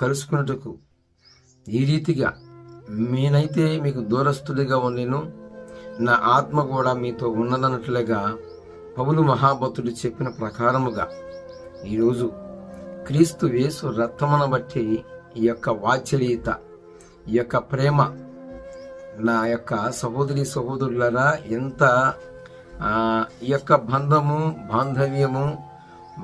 కలుసుకున్నట్టుకు ఈ రీతిగా నేనైతే మీకు దూరస్తుడిగా ఉండేను. నా ఆత్మ కూడా మీతో ఉన్నదన్నట్లుగా పౌలు మహాభక్తుడు చెప్పిన ప్రకారముగా ఈరోజు క్రీస్తు వేసు రక్తమున బట్టి ఈ యొక్క వాత్సల్యత ఈ యొక్క ప్రేమ నా యొక్క సహోదరి సహోదరులరా ఎంత ఈ యొక్క బంధము బాంధవ్యము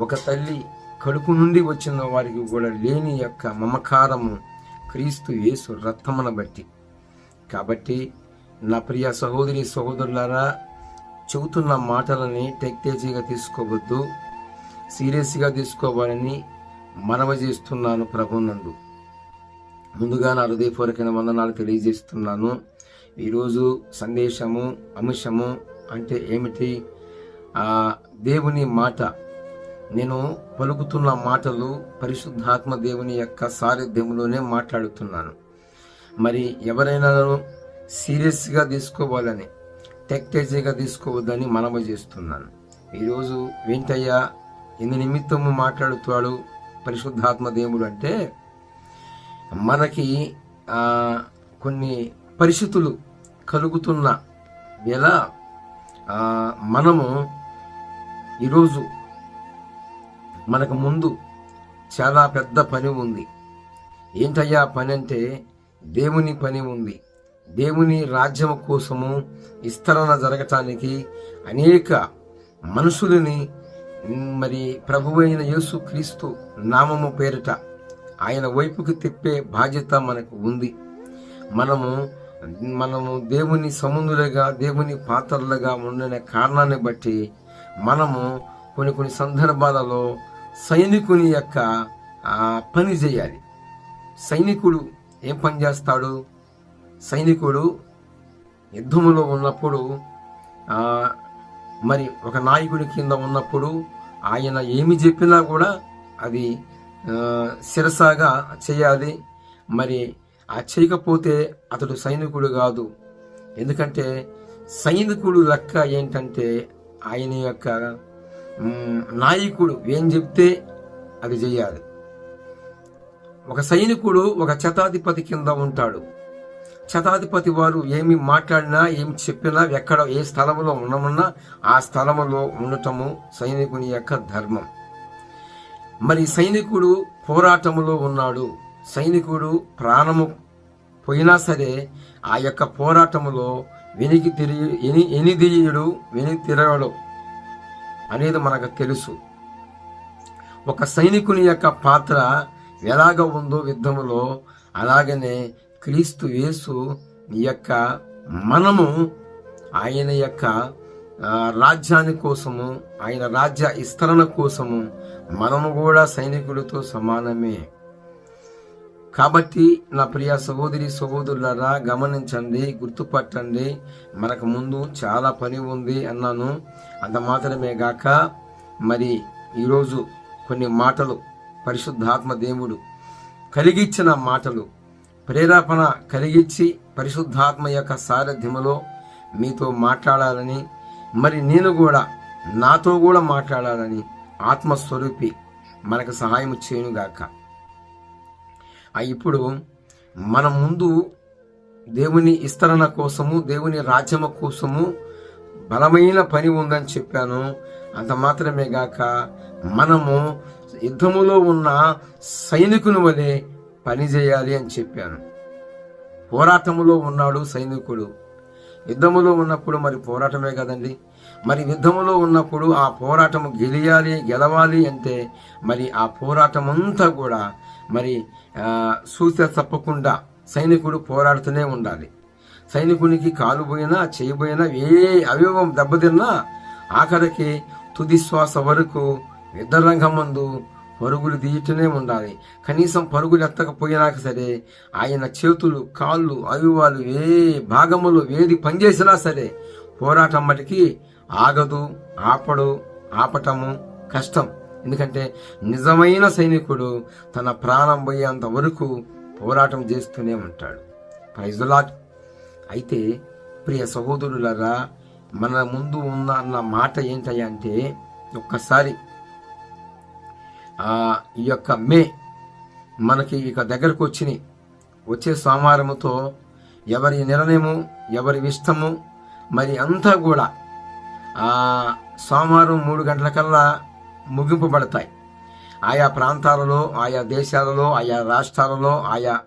ఒక తల్లి కడుపు నుండి వచ్చిన వారికి కూడా లేని యొక్క మమకారము క్రీస్తు యేసు రక్తమున బట్టి. కాబట్టి నా ప్రియ సహోదరి సహోదరులారా చెబుతున్న మాటలని టెక్టేజీగా తీసుకోవద్దు సీరియస్గా తీసుకోవాలని మనవ చేస్తున్నాను ప్రభునందు. ముందుగా నా హృదయపూర్వకమైన వందనాలు తెలియజేస్తున్నాను. ఈరోజు సందేశము అంశము అంటే ఏమిటి? దేవుని మాట నేను పలుకుతున్న మాటలు పరిశుద్ధాత్మ దేవుని యొక్క సారథ్యంలోనే మాట్లాడుతున్నాను. మరి ఎవరైనా సీరియస్గా తీసుకోవాలని టెక్టేజీగా తీసుకోవద్దని మనవ చేస్తున్నాను. ఈరోజు వెంటయ్య ఎన్ని నిమిత్తము మాట్లాడుతాడు పరిశుద్ధాత్మ దేవుడు అంటే మనకి కొన్ని పరిస్థితులు కలుగుతున్న వేళ మనము ఈరోజు మనకు ముందు చాలా పెద్ద పని ఉంది. ఏంటయ్యా పని అంటే దేవుని పని ఉంది. దేవుని రాజ్యం కోసము విస్తరణ జరగటానికి అనేక మనుషులని మరి ప్రభువైన యేసు క్రీస్తు నామము పేరిట ఆయన వైపుకి తిప్పే బాధ్యత మనకు ఉంది. మనము మనము దేవుని సముద్రులుగా దేవుని పాత్రలుగా ఉండిన కారణాన్ని బట్టి మనము కొన్ని కొన్ని సందర్భాలలో సైనికుని యొక్క పని చేయాలి. సైనికుడు ఏం పని చేస్తాడు? సైనికుడు యుద్ధంలో ఉన్నప్పుడు మరి ఒక నాయకుడి కింద ఉన్నప్పుడు ఆయన ఏమి చెప్పినా కూడా అది శిరసాగా చేయాలి. మరి ఆ చేయకపోతే అతడు సైనికుడు కాదు. ఎందుకంటే సైనికుడు లెక్క ఏంటంటే ఆయన యొక్క నాయకుడు ఏం చెప్తే అది చేయాలి. ఒక సైనికుడు ఒక శతాధిపతి కింద ఉంటాడు. శతాధిపతి వారు ఏమి మాట్లాడినా ఏమి చెప్పినా ఎక్కడ ఏ స్థలంలో ఉండమన్నా ఆ స్థలములో ఉండటము సైనికుని యొక్క ధర్మం. మరి సైనికుడు పోరాటములో ఉన్నాడు. సైనికుడు ప్రాణము పోయినా సరే ఆ యొక్క పోరాటములో వెనికి తిరిగి ఎని ఎనిదీయుడు వెని తిరగడు. అనేది మనకు తెలుసు. ఒక సైనికుని యొక్క పాత్ర ఎలాగ ఉందో యుద్ధములో అలాగనే క్రీస్తు యేసు యొక్క మనము ఆయన యొక్క రాజ్యాన్ని రాజ్యాని కోసము ఆయన రాజ్య విస్తరణ కోసము మనము కూడా సైనికులతో సమానమే. కాబట్టి నా ప్రియ సహోదరి సహోదరులరా గమనించండి గుర్తుపట్టండి. మనకు ముందు చాలా పని ఉంది అన్నాను. అంత మాత్రమే గాక మరి ఈరోజు కొన్ని మాటలు పరిశుద్ధాత్మ దేవుడు కలిగిచ్చిన మాటలు. ప్రేరేపణ కలిగించి పరిశుద్ధాత్మ యొక్క సారథ్యములో మీతో మాట్లాడాలని మరి నేను కూడా నాతో కూడా మాట్లాడాలని ఆత్మస్వరూపి మనకు సహాయం చేయనుగాక. గాక ఇప్పుడు మన ముందు దేవుని విస్తరణ కోసము దేవుని రాజ్యము కోసము బలమైన పని ఉందని చెప్పాను. అంత మాత్రమే గాక మనము యుద్ధములో ఉన్న సైనికుని వలె పని చేయాలి అని చెప్పాను. పోరాటములో ఉన్నాడు సైనికుడు. యుద్ధములో ఉన్నప్పుడు మరి పోరాటమే కదండి. మరి యుద్ధములో ఉన్నప్పుడు ఆ పోరాటము గెలియాలి గెలవాలి అంటే మరి ఆ పోరాటం అంతా కూడా మరి చూస్తే సూచన తప్పకుండా సైనికుడు పోరాడుతూనే ఉండాలి. సైనికునికి కాలు పోయినా చేయబోయినా ఏ అవయవం దెబ్బతిన్నా ఆఖరికి తుది శ్వాస వరకు యుద్ధరంగం ముందు పరుగులు తీయటూనే ఉండాలి. కనీసం పరుగులు ఎత్తకపోయినాక సరే ఆయన చేతులు కాళ్ళు అవివాలు ఏ భాగములు ఏది పనిచేసినా సరే పోరాటం మటుకి ఆగదు ఆపడు ఆపటము కష్టం. ఎందుకంటే నిజమైన సైనికుడు తన ప్రాణం పోయేంత వరకు పోరాటం చేస్తూనే ఉంటాడు. ప్రైజులాట్ అయితే ప్రియ సహోదరులరా మన ముందు ఉన్న అన్న మాట ఏంటంటే ఒక్కసారి ఈ యొక్క మే మనకి ఇక దగ్గరకు వచ్చినాయి వచ్చే సోమవారముతో ఎవరి నిర్ణయము ఎవరి ఇష్టము మరి అంతా కూడా సోమవారం మూడు గంటలకల్లా ముగింపబడతాయి. ఆయా ప్రాంతాలలో ఆయా దేశాలలో ఆయా రాష్ట్రాలలో ఆయా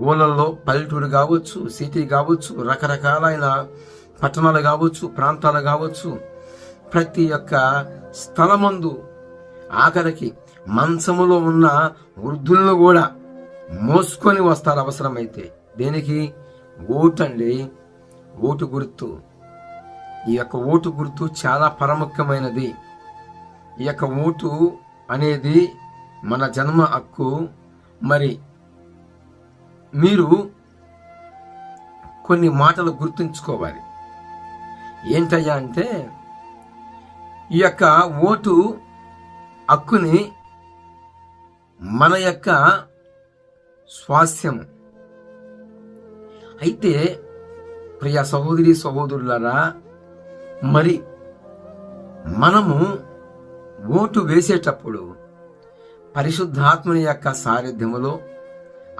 ఊళ్ళల్లో పల్లెటూరు కావచ్చు సిటీ కావచ్చు రకరకాలైన పట్టణాలు కావచ్చు ప్రాంతాలు కావచ్చు ప్రతి ఒక్క స్థలమందు ఆఖరికి మంచములో ఉన్న వృద్ధులను కూడా మోసుకొని వస్తారు అవసరమైతే. దేనికి? ఓటు అండి ఓటు గుర్తు. ఈ యొక్క ఓటు గుర్తు చాలా ప్రాముఖ్యమైనది. ఈ యొక్క ఓటు అనేది మన జన్మ హక్కు. మరి మీరు కొన్ని మాటలు గుర్తుంచుకోవాలి. ఏంటయ్యా అంటే ఈ యొక్క ఓటు హక్కుని మన యొక్క స్వాస్థ్యం. అయితే ప్రియ సహోదరి సహోదరులరా మరి మనము ఓటు వేసేటప్పుడు పరిశుద్ధాత్మని యొక్క సారథ్యములో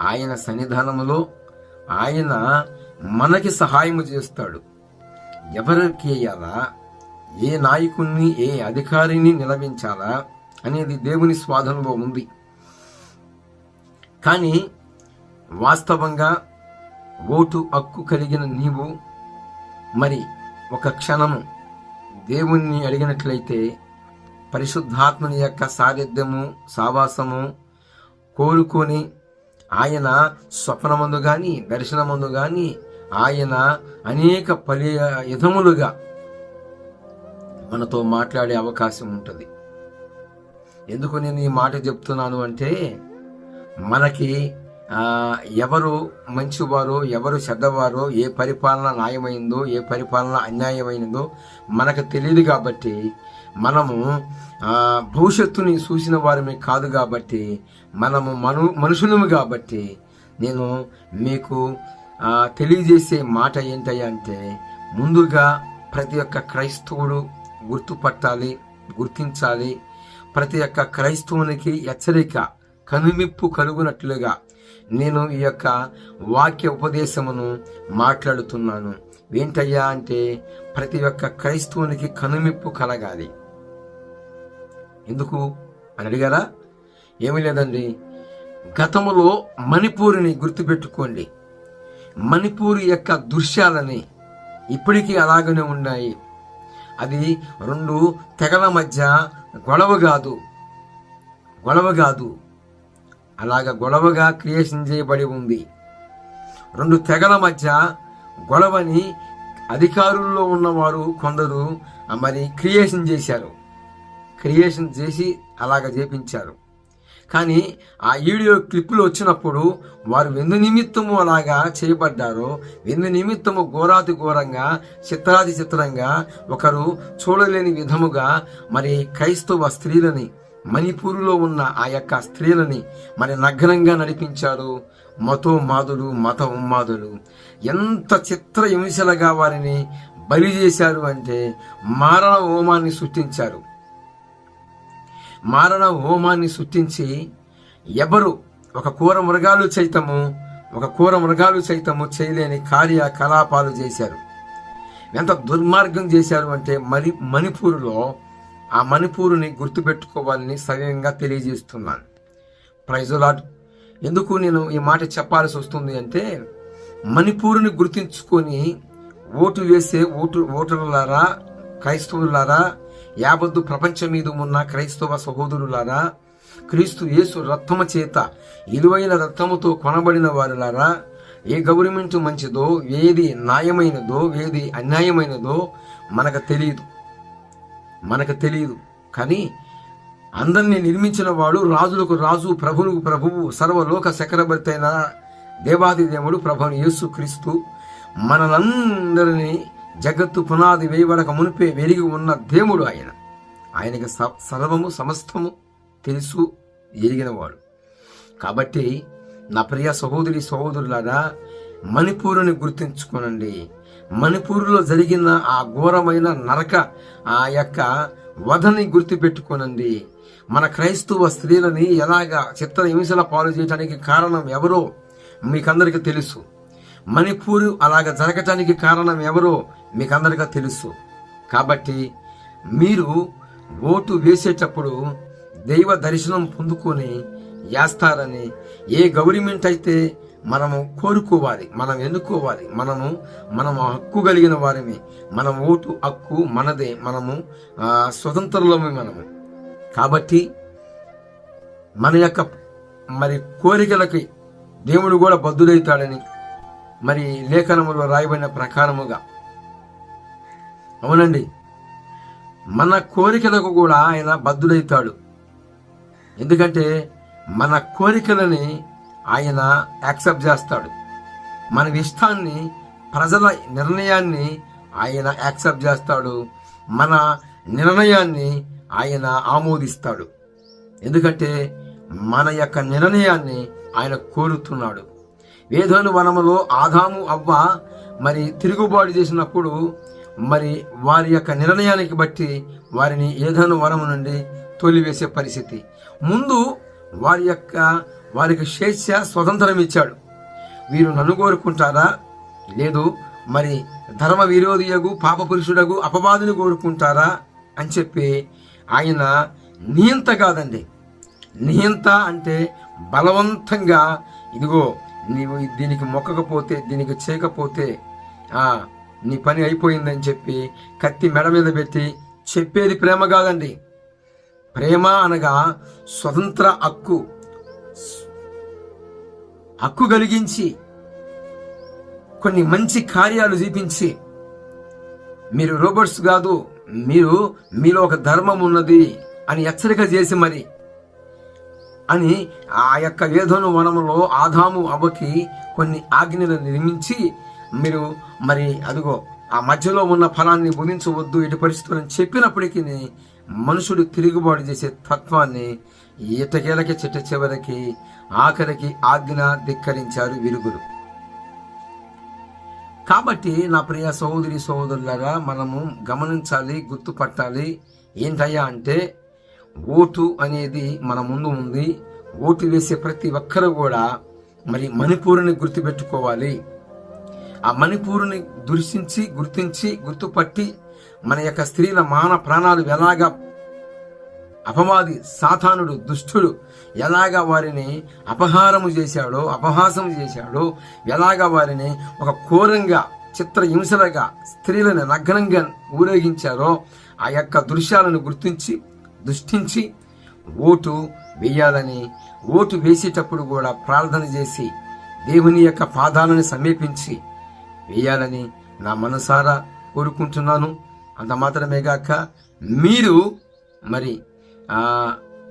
ఆయన సన్నిధానములో ఆయన మనకి సహాయము చేస్తాడు. ఎవరికి వేయాలా ఏ నాయకుణ్ణి ఏ అధికారిని నిలవించాలా అనేది దేవుని స్వాధంలో ఉంది. కానీ వాస్తవంగా ఓటు హక్కు కలిగిన నీవు మరి ఒక క్షణము దేవుణ్ణి అడిగినట్లయితే పరిశుద్ధాత్మని యొక్క సారథ్యము సావాసము కోరుకొని ఆయన స్వప్నమందు కానీ దర్శనమందు కానీ ఆయన అనేక పలి విధములుగా మనతో మాట్లాడే అవకాశం ఉంటుంది. ఎందుకు నేను ఈ మాట చెప్తున్నాను అంటే మనకి ఎవరు మంచివారో ఎవరు చెడ్డవారో ఏ పరిపాలన న్యాయమైందో ఏ పరిపాలన అన్యాయమైనదో మనకు తెలియదు కాబట్టి మనము భవిష్యత్తుని చూసిన వారమే కాదు కాబట్టి మనము మను మనుషులము కాబట్టి నేను మీకు తెలియజేసే మాట ఏంటయ్యా అంటే ముందుగా ప్రతి ఒక్క క్రైస్తవుడు గుర్తుపట్టాలి గుర్తించాలి. ప్రతి ఒక్క క్రైస్తవునికి హెచ్చరిక కనుమిప్పు కలుగునట్లుగా నేను ఈ యొక్క వాక్య ఉపదేశమును మాట్లాడుతున్నాను. ఏంటయ్యా అంటే ప్రతి ఒక్క క్రైస్తవునికి కనుమిప్పు కలగాలి. ఎందుకు? అని అడిగారా? ఏమీ లేదండి. గతంలో మణిపూరిని గుర్తుపెట్టుకోండి. మణిపూర్ యొక్క దృశ్యాలని ఇప్పటికీ అలాగనే ఉన్నాయి. అది రెండు తెగల మధ్య గొడవ కాదు. గొడవ కాదు. అలాగ గొడవగా క్రియేషన్ చేయబడి ఉంది. రెండు తెగల మధ్య గొడవని అధికారుల్లో ఉన్నవారు కొందరు మరి క్రియేషన్ చేశారు. క్రియేషన్ చేసి అలాగ చేపించారు. కానీ ఆ వీడియో క్లిప్పులు వచ్చినప్పుడు వారు వెందు నిమిత్తము అలాగా చేయబడ్డారో. వెందు నిమిత్తము ఘోరాతి ఘోరంగా చిత్రాది చిత్రంగా ఒకరు చూడలేని విధముగా మరి క్రైస్తవ స్త్రీలని మణిపూరులో ఉన్న ఆ యొక్క స్త్రీలని మరి నగ్నంగా నడిపించారు. మతో మాదులు మత ఉమ్మాదులు ఎంత చిత్ర హింసలుగా వారిని బలి చేశారు అంటే మారణ హోమాన్ని సృష్టించారు. మారణ హోమాన్ని సృష్టించి ఎవరు ఒక కూర మృగాలు సైతము ఒక కూర మృగాలు సైతము చేయలేని కార్యకలాపాలు చేశారు. ఎంత దుర్మార్గం చేశారు అంటే మరి మణిపూర్లో ఆ మణిపూరుని గుర్తుపెట్టుకోవాలని సవ్యంగా తెలియజేస్తున్నాను. ప్రైజులాట్ ఎందుకు నేను ఈ మాట చెప్పాల్సి వస్తుంది అంటే మణిపూరుని గుర్తించుకొని ఓటు వేసే ఓటు ఓటర్లారా క్రైస్తవులారా యావద్దు ప్రపంచం మీద ఉన్న క్రైస్తవ సహోదరులారా క్రీస్తు యేసు రక్తము చేత ఇలువైన రక్తముతో కొనబడిన వారులారా ఏ గవర్నమెంట్ మంచిదో ఏది న్యాయమైనదో ఏది అన్యాయమైనదో మనకు తెలియదు. మనకు తెలియదు. కానీ అందరినీ నిర్మించిన వాడు రాజులకు రాజు ప్రభువులకు ప్రభువు సర్వలోక చక్రవర్తి అయిన దేవాది దేవుడు ప్రభుని యేసు క్రీస్తు మనలందరినీ జగత్తు పునాది వేయబడక మునిపే వెలిగి ఉన్న దేవుడు ఆయన. ఆయనకి సర్వము సమస్తము తెలుసు ఎరిగినవాడు. కాబట్టి నా ప్రియ సహోదరి సహోదరులారా మణిపూరుని గుర్తుంచుకోనండి. మణిపూరులో జరిగిన ఆ ఘోరమైన నరక ఆ యొక్క వధని గుర్తుపెట్టుకోనండి. మన క్రైస్తవ స్త్రీలని ఎలాగా చిత్ర హింసల పాలు చేయడానికి కారణం ఎవరో మీకందరికీ తెలుసు. మణిపూర్ అలాగ జరగటానికి కారణం ఎవరో మీకు అందరిగా తెలుసు. కాబట్టి మీరు ఓటు వేసేటప్పుడు దైవ దర్శనం పొందుకొని వేస్తారని ఏ గవర్నమెంట్ అయితే మనము కోరుకోవాలి మనం ఎన్నుకోవాలి మనము మనము హక్కు కలిగిన వారిని మన ఓటు హక్కు మనదే మనము స్వతంత్రులమే మనము. కాబట్టి మన యొక్క మరి కోరికలకి దేవుడు కూడా బద్దుడవుతాడని మరి లేఖనములో రాయబడిన ప్రకారముగా. అవునండి. మన కోరికలకు కూడా ఆయన బద్దుడవుతాడు ఎందుకంటే మన కోరికలని ఆయన యాక్సెప్ట్ చేస్తాడు. మన ఇష్టాన్ని ప్రజల నిర్ణయాన్ని ఆయన యాక్సెప్ట్ చేస్తాడు. మన నిర్ణయాన్ని ఆయన ఆమోదిస్తాడు. ఎందుకంటే మన యొక్క నిర్ణయాన్ని ఆయన కోరుతున్నాడు. ఏదోను వనములో ఆదాము అవ్వ మరి తిరుగుబాటు చేసినప్పుడు మరి వారి యొక్క నిర్ణయానికి బట్టి వారిని ఏదోను వనము నుండి తొలివేసే పరిస్థితి. ముందు వారి యొక్క వారికి స్వేచ్ఛ స్వతంత్రం ఇచ్చాడు. వీరు నన్ను కోరుకుంటారా? లేదు. మరి ధర్మ విరోధియగు పాప పురుషుడగు అపవాదుని కోరుకుంటారా? అని చెప్పి ఆయన నియంత కాదండి. నియంత అంటే బలవంతంగా ఇదిగో నీవు దీనికి మొక్కకపోతే దీనికి చేయకపోతే ఆ నీ పని అయిపోయిందని చెప్పి కత్తి మెడ మీద పెట్టి చెప్పేది ప్రేమ కాదండి. ప్రేమ అనగా స్వతంత్ర హక్కు. హక్కు కలిగించి కొన్ని మంచి కార్యాలు చూపించి మీరు రోబోట్స్ కాదు మీరు మీలో ఒక ధర్మం ఉన్నది అని హెచ్చరిక చేసి మరి అని ఆ యొక్క ఏదోను వనములో ఆదాము అవ్వకి కొన్ని ఆజ్ఞలు నిర్మించి మీరు మరి అదిగో ఆ మధ్యలో ఉన్న ఫలాన్ని భుజించవద్దు ఎటు పరిస్థితులను చెప్పినప్పటికీ మనుషుడు తిరుగుబాటు చేసే తత్వాన్ని ఈతకేలకి చిట్ట చివరికి ఆఖరికి ఆజ్ఞ ధిక్కరించారు విరుగురు కాబట్టి నా ప్రియ సహోదరి సహోదరులారా మనము గమనించాలి గుర్తుపట్టాలి ఏంటయ్యా అంటే ఓటు అనేది మన ముందు ఉంది. ఓటు వేసే ప్రతి ఒక్కరు కూడా మరి మణిపూర్ని గుర్తుపెట్టుకోవాలి. ఆ మణిపూర్ని దృశించి గుర్తించి గుర్తుపట్టి మన యొక్క స్త్రీల మాన ప్రాణాలు ఎలాగా అపవాది సాతానుడు దుష్టుడు ఎలాగ వారిని అపహారము చేశాడో అపహాసం చేశాడో ఎలాగ వారిని ఒక ఘోరంగా చిత్ర హింసలుగా స్త్రీలను నగ్నంగా ఊరేగించారో ఆ యొక్క దృశ్యాలను గుర్తించి దృష్టించి ఓటు వేయాలని ఓటు వేసేటప్పుడు కూడా ప్రార్థన చేసి దేవుని యొక్క పాదాలను సమీపించి వేయాలని నా మనసారా కోరుకుంటున్నాను. అంత మాత్రమే గాక మీరు మరి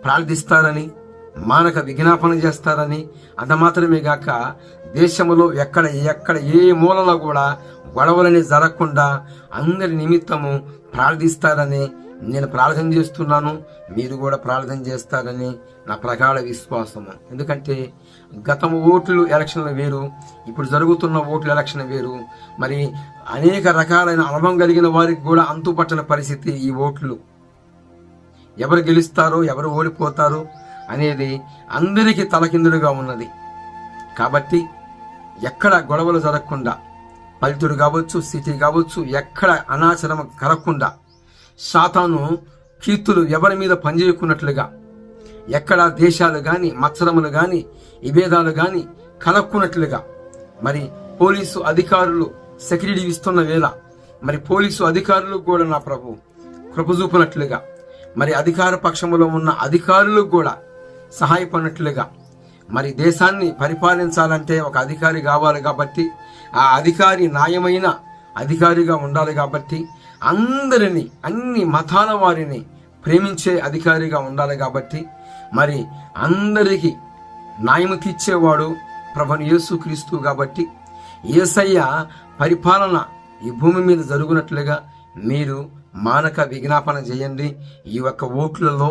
ప్రార్థిస్తారని మానక విజ్ఞాపన చేస్తారని అంత మాత్రమే గాక దేశంలో ఎక్కడ ఎక్కడ ఏ మూలలో కూడా గొడవలని జరగకుండా అందరి నిమిత్తము ప్రార్థిస్తారని నేను ప్రార్థన చేస్తున్నాను మీరు కూడా ప్రార్థన చేస్తారని నా ప్రగాఢ విశ్వాసము. ఎందుకంటే గతం ఓట్లు ఎలక్షన్లు వేరు ఇప్పుడు జరుగుతున్న ఓట్లు ఎలక్షన్ వేరు. మరి అనేక రకాలైన అనుభవం కలిగిన వారికి కూడా అంతుపట్టని పరిస్థితి ఈ ఓట్లు. ఎవరు గెలుస్తారో ఎవరు ఓడిపోతారో అనేది అందరికీ తలకిందులుగా ఉన్నది. కాబట్టి ఎక్కడ గొడవలు జరగకుండా పల్లెటూరు కావచ్చు సిటీ కావచ్చు ఎక్కడ అనాచరం కలగకుండా సాతాను కీర్తులు ఎవరి మీద పనిచేయకున్నట్లుగా? ఎక్కడ దేశాలు కానీ మత్సరములు కానీ విభేదాలు కానీ కలక్కున్నట్లుగా? మరి పోలీసు అధికారులు సెక్యూరిటీ ఇస్తున్న వేళ మరి పోలీసు అధికారులు కూడా నా ప్రభు కృపజూపినట్లుగా? మరి అధికార పక్షంలో ఉన్న అధికారులకు కూడా సహాయపడినట్లుగా? మరి దేశాన్ని పరిపాలించాలంటే ఒక అధికారి కావాలి కాబట్టి ఆ అధికారి న్యాయమైన అధికారిగా ఉండాలి కాబట్టి అందరినీ అన్ని మతాల వారిని ప్రేమించే అధికారిగా ఉండాలి కాబట్టి మరి అందరికీ న్యాయము తీర్చేవాడు ప్రభుని యేసుక్రీస్తు కాబట్టి యేసయ్య పరిపాలన ఈ భూమి మీద జరుగునట్లుగా మీరు మానక విజ్ఞాపన చేయండి. ఈ యొక్క ఓట్లలో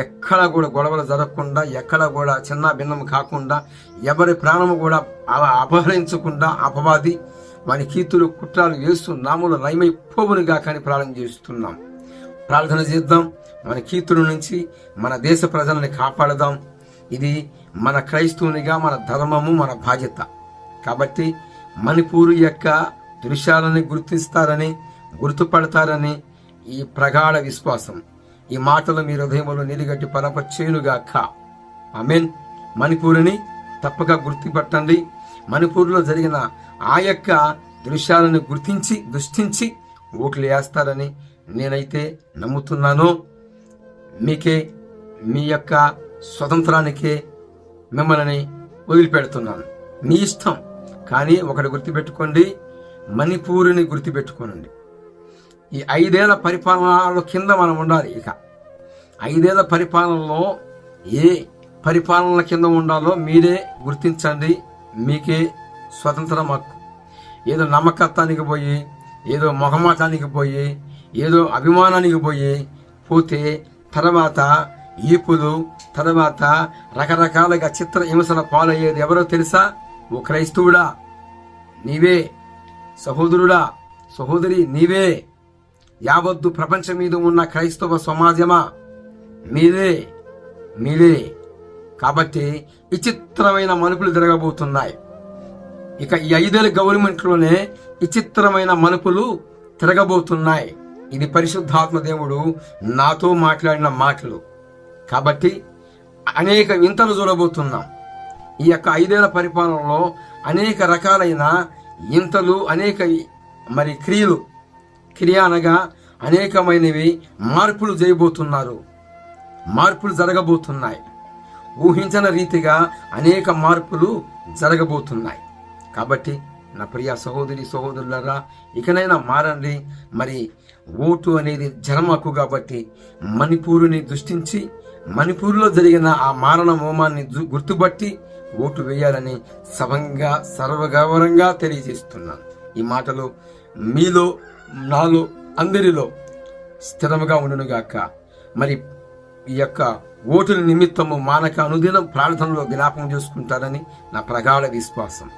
ఎక్కడ కూడా గొడవలు జరగకుండా ఎక్కడ కూడా చిన్న భిన్నం కాకుండా ఎవరి ప్రాణము కూడా అలా అపహరించకుండా అపవాది వాని కీర్తులు కుట్రాలు వేస్తూ నాములు నయమై పోవునుగా కానీ ప్రార్థన చేస్తున్నాం. ప్రార్థన చేద్దాం. మన కీర్తుల నుంచి మన దేశ ప్రజల్ని కాపాడదాం. ఇది మన క్రైస్తవునిగా మన ధర్మము మన బాధ్యత. కాబట్టి మణిపూర్ యొక్క దృశ్యాలని గుర్తిస్తారని గుర్తుపడతారని ఈ ప్రగాఢ విశ్వాసం ఈ మాటలు మీ హృదయంలో నిలిగట్టి ఐ మీన్ మణిపూరిని తప్పక గుర్తుపట్టండి. మణిపూర్లో జరిగిన ఆ యొక్క దృశ్యాలను గుర్తించి దృష్టించి ఓట్లు వేస్తారని నేనైతే నమ్ముతున్నాను. మీకే మీ యొక్క స్వతంత్రానికే మిమ్మల్ని వదిలిపెడుతున్నాను. మీ ఇష్టం. కానీ ఒకటి గుర్తుపెట్టుకోండి మణిపూరిని గుర్తుపెట్టుకోనండి. ఈ ఐదేళ్ళ పరిపాలనలో కింద మనం ఉండాలి ఇక. ఐదేళ్ళ పరిపాలనలో ఏ పరిపాలనల కింద ఉండాలో మీరే గుర్తించండి. మీకే స్వతంత్రం హక్కు. ఏదో నమ్మకత్వానికి పోయి ఏదో మొహమాటానికి పోయి ఏదో అభిమానానికి పోయి పోతే తర్వాత ఈపులు తర్వాత రకరకాలుగా చిత్ర హింసల పాలయ్యేది ఎవరో తెలుసా? ఓ క్రైస్తవుడా? నీవే. సహోదరుడా? సహోదరి నీవే. యావద్దు ప్రపంచం మీద ఉన్న క్రైస్తవ సమాజమా? మీరే మీరే కాబట్టి విచిత్రమైన మలుపులు తిరగబోతున్నాయి. ఇక ఈ ఐదేళ్ళ గవర్నమెంట్లోనే విచిత్రమైన మలుపులు తిరగబోతున్నాయి. ఇది పరిశుద్ధాత్మ దేవుడు నాతో మాట్లాడిన మాటలు. కాబట్టి అనేక వింతలు చూడబోతున్నాం. ఈ యొక్క ఐదేళ్ళ పరిపాలనలో అనేక రకాలైన ఇంతలు అనేక మరి క్రియలు క్రియ అనగా అనేకమైనవి మార్పులు చేయబోతున్నారు. మార్పులు జరగబోతున్నాయి. ఊహించిన రీతిగా అనేక మార్పులు జరగబోతున్నాయి. కాబట్టి నా ప్రియ సహోదరి సహోదరులరా ఇకనైనా మారండి. మరి ఓటు అనేది జన్మకు కాబట్టి మణిపూరుని దృష్టించి మణిపూర్లో జరిగిన ఆ మారణ హోమాన్ని గు- గుర్తుపట్టి ఓటు వేయాలని సభంగా సర్వగౌరవంగా తెలియజేస్తున్నాను. ఈ మాటలు మీలో నాలో అందరిలో స్థిరముగా ఉండునుగాక. మరి ఈ యొక్క ఓటుల నిమిత్తము మానక అనుదినం ప్రార్థనలో జ్ఞాపకం చేసుకుంటారని నా ప్రగాఢ విశ్వాసం.